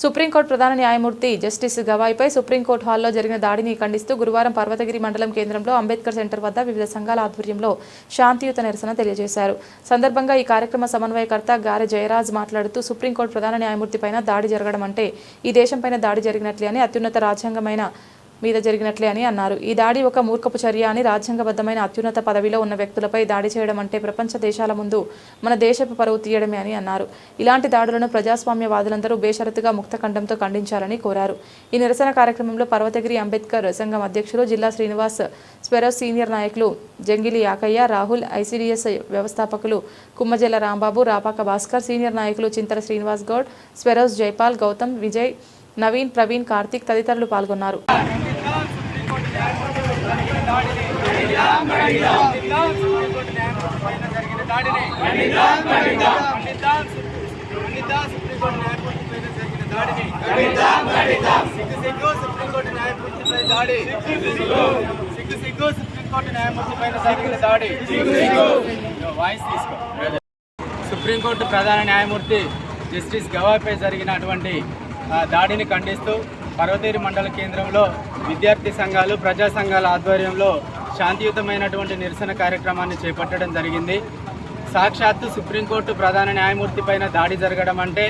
Supreme court ప్రధాన న్యాయమూర్తి justice గవాయిపై supreme court హాల్లో జరిగిన దాడిని ఖండిస్తూ గురువారం పర్వతగిరి మండలం కేంద్రంలో అంబేద్కర్ సెంటర్ వద్ద వివిధ సంఘాల ఆధ్వర్యంలో శాంతియుత నిరసన తెలియజేశారు. సందర్భంగా ఈ కార్యక్రమ సమన్వయకర్త గారె జయరాజ్ మాట్లాడుతూ సుప్రీంకోర్టు ప్రధాన న్యాయమూర్తిపైన దాడి జరగడం అంటే ఈ దేశంపైన దాడి జరిగినట్లే అని అత్యున్నత రాజ్యాంగమైన మీద జరిగినట్లే అని అన్నారు. ఈ దాడి ఒక మూర్ఖపు చర్య అని రాజ్యాంగబద్ధమైన అత్యున్నత పదవిలో ఉన్న వ్యక్తులపై దాడి చేయడం అంటే ప్రపంచ దేశాల ముందు మన దేశపు పరువు తీయడమే అని అన్నారు. ఇలాంటి దాడులను ప్రజాస్వామ్యవాదులందరూ బేషరతుగా ముక్తఖండంతో ఖండించాలని కోరారు. ఈ నిరసన కార్యక్రమంలో పర్వతగిరి అంబేద్కర్ సంఘం అధ్యక్షులు జిల్లా శ్రీనివాస్ స్వెరోస్ సీనియర్ నాయకులు జంగిలి యాకయ్య రాహుల్ ఐసీడీఎస్ వ్యవస్థాపకులు కుమ్మజెల్ల రాంబాబు రాపాక భాస్కర్ సీనియర్ నాయకులు చింతల శ్రీనివాస్ గౌడ్ స్వెరోస్ జైపాల్ గౌతమ్ విజయ్ నవీన్ ప్రవీణ్ కార్తిక్ తదితరులు పాల్గొన్నారు. సుప్రీంకోర్టు దాడి దాడి వాయిస్ సుప్రీంకోర్టు ప్రధాన న్యాయమూర్తి జస్టిస్ గవాయ్పై జరిగినటువంటి దాడిని ఖండిస్తూ పర్వతేరి మండల కేంద్రంలో విద్యార్థి సంఘాలు ప్రజా సంఘాల ఆధ్వర్యంలో శాంతియుతమైనటువంటి నిరసన కార్యక్రమాన్ని చేపట్టడం జరిగింది. సాక్షాత్తు సుప్రీంకోర్టు ప్రధాన న్యాయమూర్తి పైన దాడి జరగడం అంటే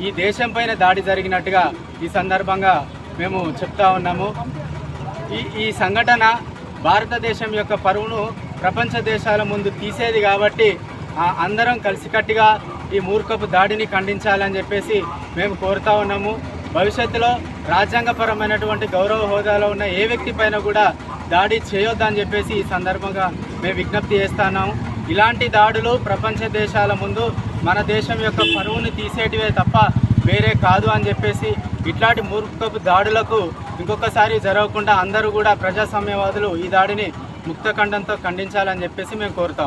ఈ దేశం పైన దాడి జరిగినట్టుగా ఈ సందర్భంగా మేము చెప్తా ఉన్నాము. ఈ ఈ సంఘటన భారతదేశం యొక్క పరువును ప్రపంచ దేశాల ముందు తీసేది కాబట్టి ఆ, అందరం కలిసికట్టుగా ఈ మూర్ఖపు దాడిని ఖండించాలని చెప్పేసి మేము కోరుతా ఉన్నాము. భవిష్యత్తులో రాజ్యాంగపరమైనటువంటి గౌరవ హోదాలో ఉన్న ఏ వ్యక్తి పైన కూడా దాడి చేయొద్దని చెప్పేసి ఈ సందర్భంగా మేము విజ్ఞప్తి చేస్తున్నాము. ఇలాంటి దాడులు ప్రపంచ దేశాల ముందు మన దేశం యొక్క పరువుని తీసేటివే తప్ప వేరే కాదు అని చెప్పేసి ఇట్లాంటి మూర్ఖపు దాడులకు ఇంకొకసారి జరగకుండా అందరూ కూడా ప్రజాస్వామ్యవాదులు ఈ దాడిని ముక్తఖండంతో ఖండించాలని చెప్పేసి మేము కోరుతా